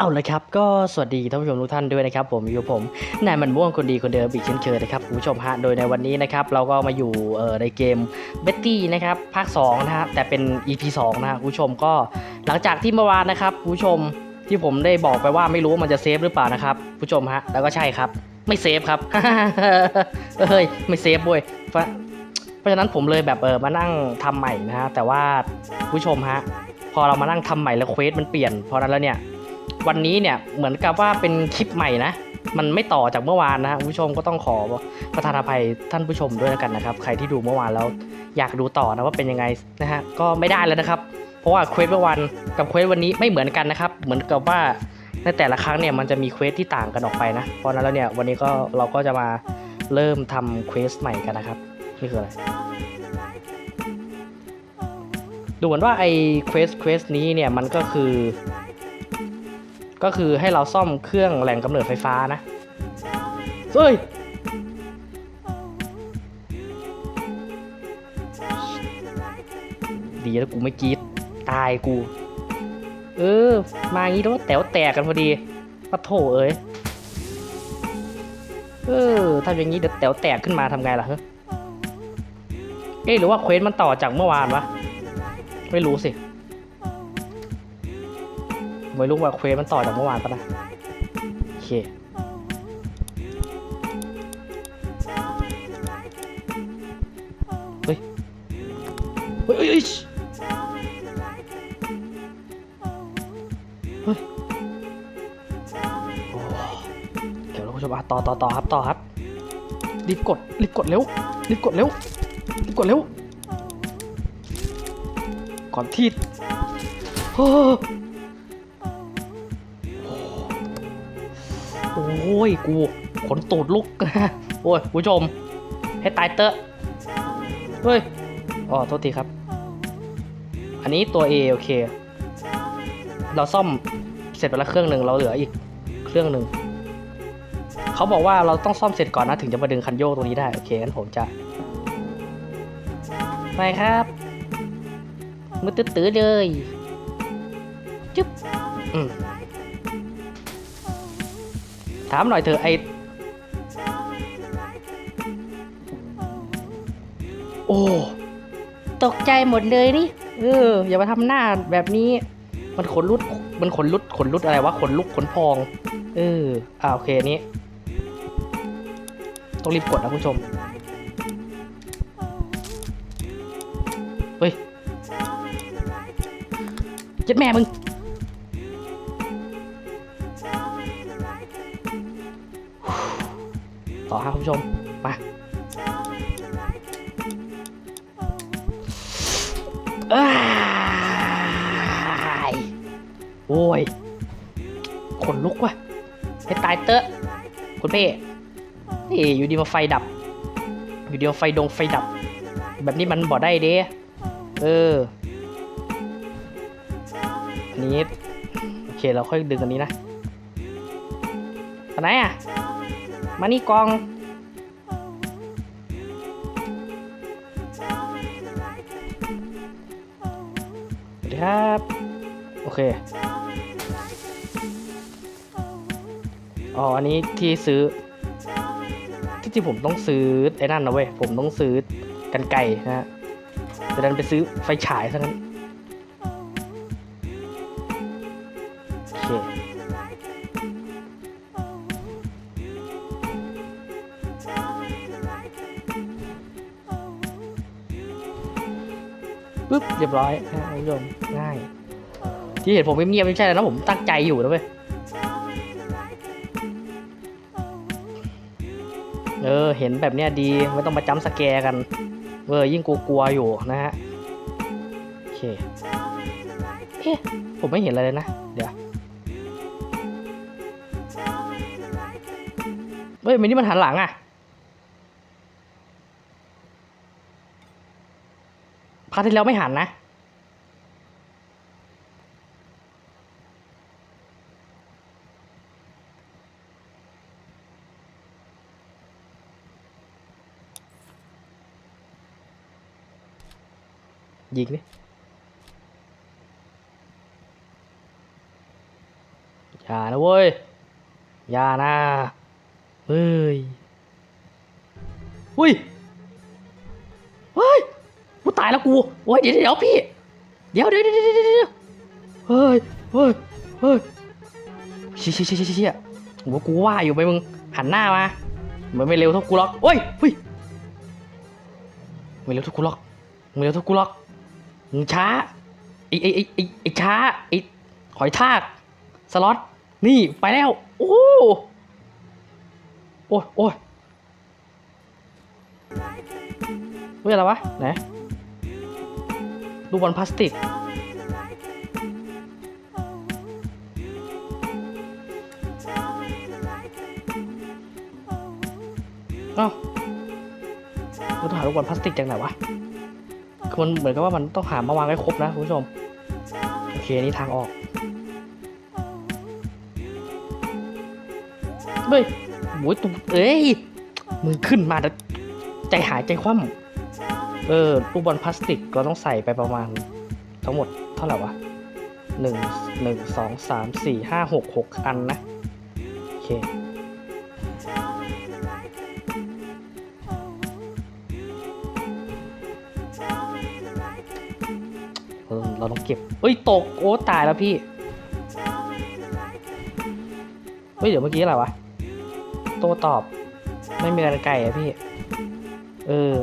เอาละครับก็สวัสดีท่านผู้ชมทุกท่านด้วยนะครับ ผมอยู่ผมนายมันม่วงคนดีคนเดิมอีกเช่นเคยนะครับคุณผู้ชมฮะโดยในวันนี้นะครับเราก็มาอยู่ในเกมเบตตี้นะครับภาค2นะฮะแต่เป็น EP 2นะฮะคุณผู้ชมก็หลังจากที่เมื่อวานนะครับคุณผู้ชมที่ผมได้บอกไปว่าไม่รู้ว่ามันจะเซฟหรือเปล่านะครับคุณผู้ชมฮะแล้วก็ใช่ครับไม่เซฟครับเฮ้ยไม่เซฟเว้ยเพราะฉะนั้นผมเลยแบบเออมานั่งทำใหม่นะฮะแต่ว่าผู้ชมฮะพอเรามานั่งทำใหม่แล้วเควสมันเปลี่ยนเพราะฉะนั้นแล้วเนี่ย วันนี้เนี่ยเหมือนกับว่าเป็นคลิปใหม่นะมันไม่ต่อจากเมื่อวานนะผู้ชมก็ต้องขอประทานอภัยท่านผู้ชมด้วยแล้วกันนะครับ ใครที่ดูเมื่อวานแล้วอยากดูต่อนะว่าเป็นยังไงนะฮะก็ไม่ได้แล้วนะครับ เพราะว่าเควสเมื่อวานกับเควสวันนี้ไม่เหมือนกันนะครับ เหมือนกับว่าในแต่ละครั้งเนี่ยมันจะมีเควสที่ต่างกันออกไปนะเพราะฉะนั้นแล้วเนี่ยวันนี้ก็เราก็จะมาเริ่มทำเควสใหม่กันนะครับนี่คืออะไรดูเหมือนว่าไอ้เควสเควสนี้เนี่ยมันก็คือ ก็คือให้เราซ่อมเครื่องแหล่งกำเนิดไฟฟ้านะเฮ้ยดีแล้วกูไม่กรีดตายกู เออ มางี้แล้วแต๋วแตกกันพอดีปะโถเอ้ย เออทำอย่างนี้เดี๋ยวแต๋วแตกขึ้นมาทำไงล่ะเฮ้ยเอ๊ะหรือว่าเควสมันต่อจากเมื่อวานวะ ไม่รู้สิ ไม่รู้ว่าเควสมันต่อจากเมื่อวานปะนะโอเคเฮ้ยเฮ้ยเฮ้ยเฮ้ยเฮ้ยโอ้เดี๋ยวเราผู้ชมอะต่อต่อต่อครับต่อครับรีบกดรีบกดเร็วรีบกดเร็วรีบกดเร็วก่อนที่ โอ้ยกูขนตูดลุก โอ้ยผู้ชม ให้ตายเตอะเฮ้ยอ๋อโทษทีครับ อันนี้ตัว A โอเค เราซ่อมเสร็จไปแล้วเครื่องหนึ่งเราเหลืออีกเครื่องหนึ่งเขาบอกว่าเราต้องซ่อมเสร็จก่อนนะถึงจะมาดึงคันโยกตรงนี้ได้โอเคงั้นผมจะไปครับมือตื้อเลย จุ๊บอืม ถามหน่อยเถอะไอโอ้ตกใจหมดเลยนี่เออ อย่ามาทำหน้าแบบนี้ มันขนลุด มันขนลุดขนลุดอะไรวะขนลุกขนพอง เอออ่าโอเคอันนี้ต้องรีบกดนะคุณผู้ชมเฮ้ยเจ็ดแม่มึง ต่อครับคุณผู้ชมมาเอ้ยโอ้ยขนลุกว่ะให้ตายเตอะคุณเพ่เอ้ยอยู่ดีมาไฟดับ อยู่ดีมาไฟดงไฟดับ แบบนี้มันบ่ได้เด้เอออันนี้ โอเคเราค่อยดึงอันนี้นะอันไหนอะ มานี่กอง สวัสดีครับ โอเค อ๋อ อันนี้ที่ซื้อ ที่จริงผมต้องซื้อไอ้นั่นนะเว้ย ผมต้องซื้อกันไก่นะฮะแต่ดันไปซื้อไฟฉายซะงั้นโอเค ปึ๊บเรียบร้อยนะคุณผู้ชมง่าย ที่เห็นผมเงียบๆไม่ใช่แล้วนะผมตั้งใจอยู่นะเว้ยเออเห็นแบบเนี้ยดีไม่ต้องมาจ้ำสแกร์กันเออยิ่งกลัวๆอยู่นะฮะโอเคเอ๊ะผมไม่เห็นอะไรเลยนะ เดี๋ยวเฮ้ยมันนี่มันหันหลังอะ พาร์ทที่แล้วไม่หันนะ ยิงดิอย่านะเว้ย อย่านะ เฮ้ย อุ้ยย ตายแล้วกูโอ้ยเดี๋ยวเดี๋ยวพี่เดี๋ยวเดี๋ยวเดี๋ยวเดี๋ยวเดี๋ยวเฮ้ยเฮ้ยเฮ้ยเชี่ยเชี่ยเชี่ยเชี่ยเชี่ยโอ้กูว่าอยู่ไปมึงหันหน้ามาเหมือนไม่เร็วเท่ากูหรอกโอ้ยเฮ้ยไม่เร็วเท่ากูหรอกไม่เร็วเท่ากูหรอกมึงช้าไอ้ไอ้ไอ้ไอ้ไอ้ช้าไอ้หอยทากสล็อตนี่ไปแล้วโอ้โอ้ยโอ้ยเฮ้ยอะไรวะไหน ลูกบอลพลาสติก เอ้าเราต้องหาลูกบอลพลาสติกจากไหนวะ คือมันเหมือนกับว่ามันต้องหามาวางให้ครบนะคุณผู้ชม โอเคนี่ทางออก เฮ้ยโอ้ยตุ๊เอ้ย มึงขึ้นมาแต่ใจหายใจคว่ำ เออลูกบอลพลาสติกเราต้องใส่ไปประมาณ ทั้งหมดเท่าไหร่วะหนึ่งหนึ่งสองสามสี่ห้าหกหกอันนะ โอเคเออเราต้องเก็บ เอ้ย ตก โอ้ ตายแล้วพี่ เฮ้ย เดี๋ยวเมื่อกี้อะไรวะ โต้ตอบ ไม่มีกันไกลอะพี่ เออ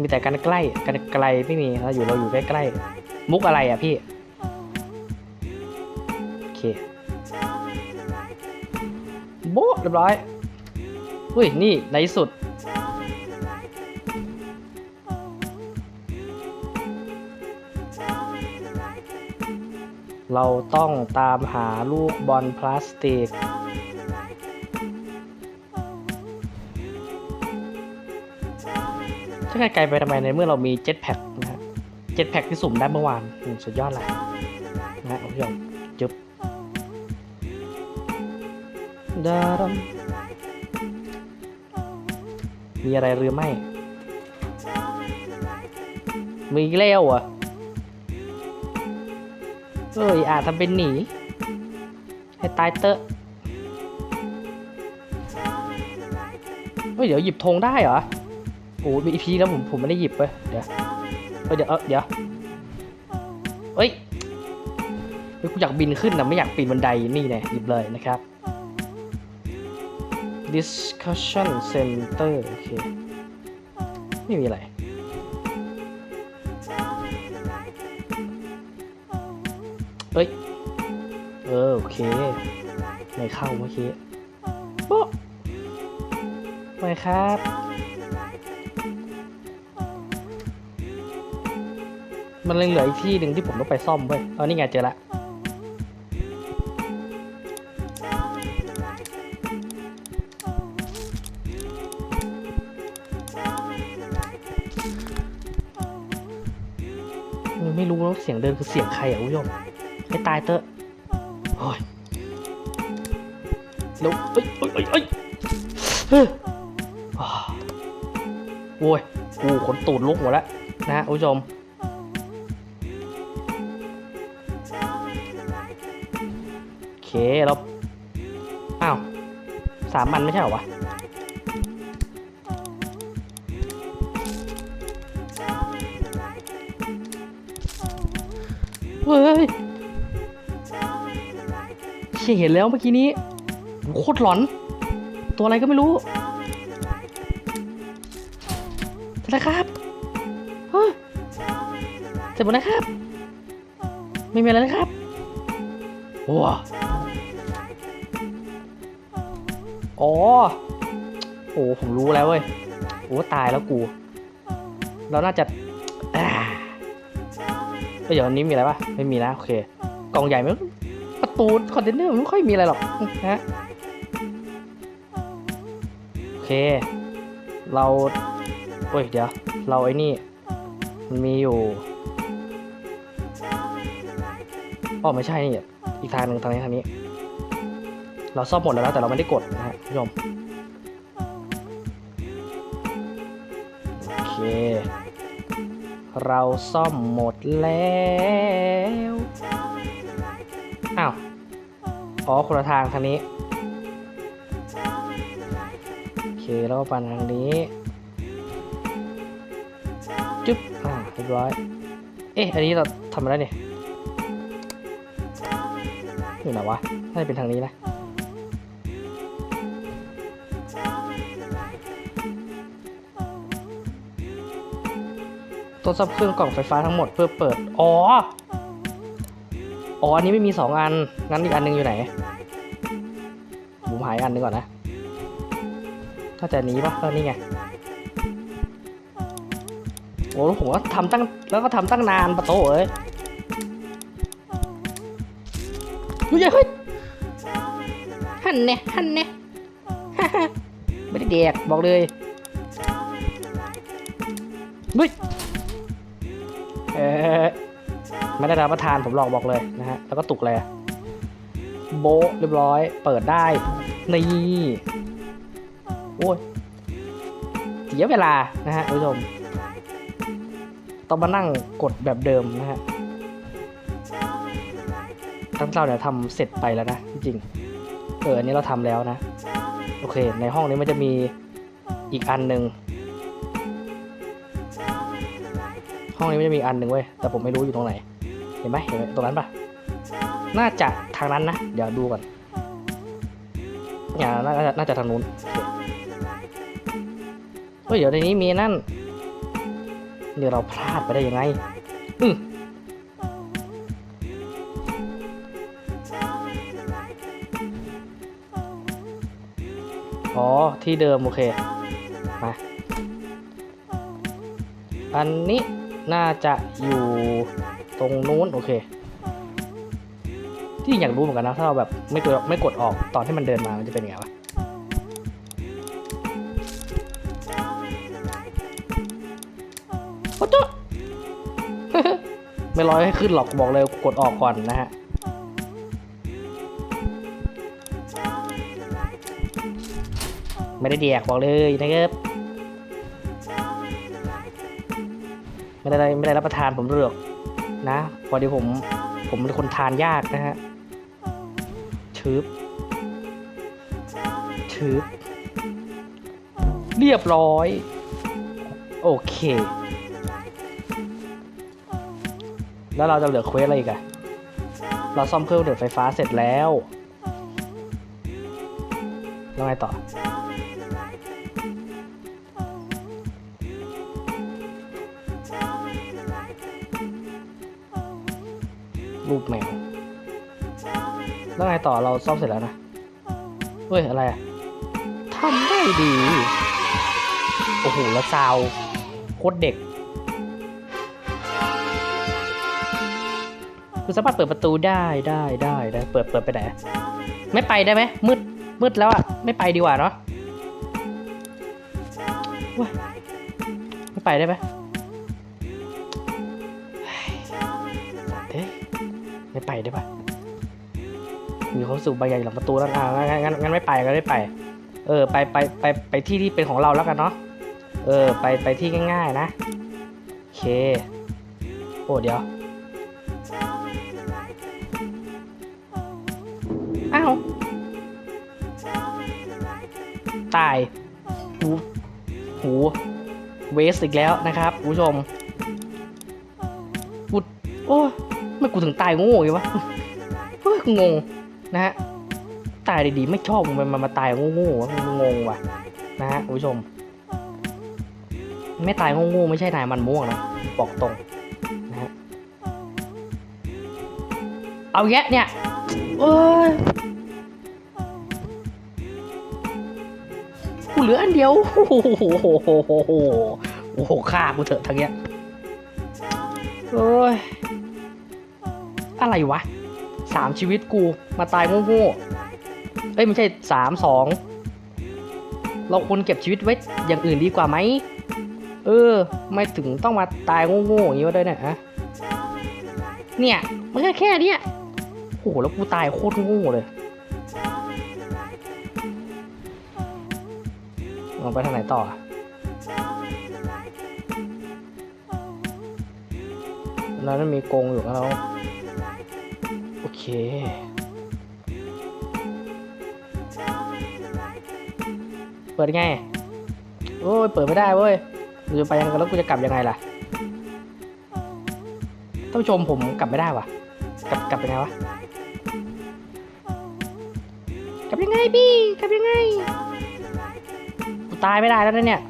มีแต่กันใกล้กันไกลไม่มีเราอยู่เราอยู่ใกล้ๆมุกอะไรอะพี่โอเคโบ๊ะเรียบร้อยเฮ้ยนี่ในสุดเราต้องตามหาลูกบอลพลาสติก จะไกลไปทำไมในเมื่อเรามีเจ็ตแพ็คนะฮะเจ็ตแพ็คที่สุ่มได้เมื่อวานสุดยอดเลยนะฮะผู้ชมจึบดาดัมมีอะไรหรือไม่ มีอีกแล้วอะเอ้ยอาจทำเป็นหนี ให้ตายเตอะเฮ้ยเดี๋ยวหยิบธงได้เหรอ โอ้มีอีพีแล้วผมผมไม่ได้หยิบเว้ยเดี๋ยวเดี๋ยวเอ้ยเดี๋ยวเอ้ยเฮ้ยกูอยากบินขึ้นนะไม่อยากปีนบันไดนี่แน่หยิบเลยนะครับ discussion center โอเค ไม่มีอะไร เอ้ย เออ โอเค ไม่เข้าเมื่อกี้โป๊ะไปครับ มันเลยเหลืออีกที่หนึ่งที่ผมต้องไปซ่อมเว้ยเออนี่ไงเจอละไม่รู้ว่าเสียงเดินคือเสียงใครอะคุณผู้ชมให้ตายเตอะโอ้ยแล้วเอ้ยเอ้ยเอ้ยเอ้ยเฮ้ยอ่าโอ้ยกูขนตูดลุกหมดแล้วนะฮะคุณผู้ชม โอเคเราอ้าวสามมันไม่ใช่เหรอวะเฮ้ยเชี่ยเห็นแล้วเมื่อกี้นี้โคตรหลอน ตัวอะไรก็ไม่รู้เสร็จแล้วครับเฮ้ยเสร็จหมดแล้วครับ ไม่มีอะไรแล้วครับว้า อ๋อ โอ้ผมรู้แล้วเว้ย โอ้ตายแล้วกู เราน่าจะเดี๋ยวอันนี้มีอะไรปะไม่มีนะโอเค กล่องใหญ่ไหมประตูคอนเทนเนอร์ไม่ค่อยมีอะไรหรอกนะฮะโอเค เราโอ้ยเดี๋ยว เราไอ้นี่ มันมีอยู่อ๋อไม่ใช่นี่อีกทางหนึ่งทางนี้ทางนี้ เราซ่อมหมดแล้วนะแต่เราไม่ได้กดนะฮะคุณผู้ชมโอเค เราซ่อมหมดแล้วอ้าวอ๋อคนละทางทางนี้โอเคแล้วก็ปั่นทางนี้จุ๊บอ่าเรียบร้อยเอ๊ะอันนี้เราทำมาแล้เนี่ยอยู่ไหนวะน่าจะเป็นทางนี้นะ ตรวจสอบเครื่องกล่องไฟฟ้าทั้งหมดเพื่อเปิด อ๋อ อ๋อ อันนี้ไม่มีสองอัน งั้นอีกอันหนึงอยู่ไหน ผมหายอันหนึงก่อนนะน่าจะอันนี้ปะเออนี่ไง โอ้แล้วผมก็ทำตั้ง แล้วก็ทำตั้งนานปะโตเอ้ยเฮ้ยเฮ้ยหันเนี่ยหันเนี่ยไม่ได้เด็กบอกเลยเฮ้ย ไม่ได้รับประทานผมหลอกบอกเลยนะฮะ แล้วก็ตุกเลยโบเรียบร้อย เปิดได้ นี่โอ้ยเสียเวลานะฮะคุณผู้ชม ต้องมานั่งกดแบบเดิมนะฮะทั้งเราเนี่ยทำเสร็จไปแล้วนะ จริง เอออันนี้เราทำแล้วนะ โอเค ในห้องนี้มันจะมีอีกอันหนึ่งห้องนี้มันจะมีอันหนึ่งเว้ย แต่ผมไม่รู้อยู่ตรงไหน ห็นไหมเห็นตรงนั้นปะน่าจะทางนั้นนะ เดี๋ยวดูก่อนอย่าน่าจะน่าจะทางนู้นโอเฮ้ยเดี๋ยวในนี้มีนั่นเดี๋ยวเราพลาดไปได้ยังไง อืออ๋อ ที่เดิม โอเค มา อันนี้น่าจะอยู่ รงนู้นโอเค ที่อยากรู้เหมือนกันนะถ้าเราแบบไม่กดไม่กดออกตอนที่มันเดินมามันจะเป็นยังไงวะโอ้โหไม่ร้อยให้ขึ้นหรอกบอกเลยกดออกก่อนนะฮะไม่ได้เดียกบอกเลยนะครับไม่ได้ไม่ได้รับประทานผมเลือก นะ พอดีผมผมเป็นคนทานยากนะฮะชืบชืบเรียบร้อย โอเค แล้วเราจะเหลือเควสอะไรอีกอะเราซ่อมเครื่องดูดไฟฟ้าเสร็จแล้ว แล้วไงต่อ แล้วไงต่อเราซ่อมเสร็จแล้วนะเฮ้ย อะไรอะทำได้ดี โอ้โห แล้วซาวโคตรเด็ก คุณสามารถเปิดประตูได้ได้ได้ได้เปิดเปิดไปไหน ไม่ไปได้ไหมมืดมืดแล้วอะไม่ไปดีกว่าเนาะไม่ไปได้ไหมเฮ้ยไม่ไปได้ปะ มีความสุขบางอย่างอยู่หลังประตูแล้วอะงั้นงั้นงั้นไม่ไปก็ไม่ไป เออไปไปไปไปที่ที่เป็นของเราแล้วกันเนาะเออ ไปไปที่ง่าย ๆ นะโอเค โอ้เดี๋ยวอ้าวตายหูหูเวสอีกแล้วนะครับผู้ชมกูโอ้ไม่กูถึงตายโง่อยู่วะเฮ้ยงง นะฮะตายดีๆไม่ชอบมันมามาตายโง่ๆวะกูงงว่ะนะฮะคุณผู้ชม ไม่ตายโง่ๆไม่ใช่นายมันม่วงนะบอกตรงนะฮะเอาแยะเนี่ยเอ้ยกูเหลืออันเดียวโอ้โหโอ้โหโอ้โหโอ้โหฆ่ากูเถอะทางเนี้ยโอ้ยอะไรวะ สามชีวิตกูมาตายโง่ๆเอ้ยไม่ใช่สามสองเราควรเก็บชีวิตไว้อย่างอื่นดีกว่าไหม เออ ไม่ถึงต้องมาตายโง่ๆอย่างนี้วะด้วยเนี่ยอะเนี่ยมันแค่แค่นี้โอ้โหแล้วกูตายโคตรโง่เลยลงไปทางไหนต่อแล้วมันมีกงอยู่แล้ว เคเปิดไง โอ้ย เปิดไม่ได้เว้ยกูจะไปยังไงแล้วกูจะกลับยังไงล่ะ ท่านชมผมกลับไม่ได้วะกลับกลับยังไงวะ กลับยังไงพี่ กลับยังไงตายไม่ได้แล้วนะเนี่ย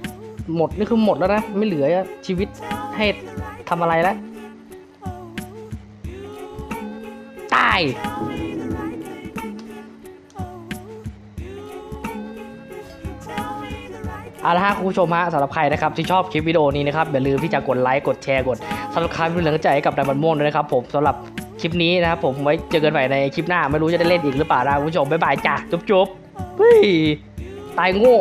หมดนี่คือหมดแล้วนะ ไม่เหลือชีวิตให้ทำอะไรแล้ว เอาละฮะคุณผู้ชมฮะสำหรับใครนะครับที่ชอบคลิปวิดีโอนี้นะครับอย่าลืมที่จะกดไลค์กดแชร์กดซับสไครป์เป็นกำลังใจให้กับนายบันม่วงด้วยนะครับผมสำหรับคลิปนี้นะครับผมไว้เจอกันใหม่ในคลิปหน้า ไม่รู้จะได้เล่นอีกหรือเปล่านะคุณผู้ชมบ๊ายบายจ้ะจุ๊บจบเฮ้ยตายโง่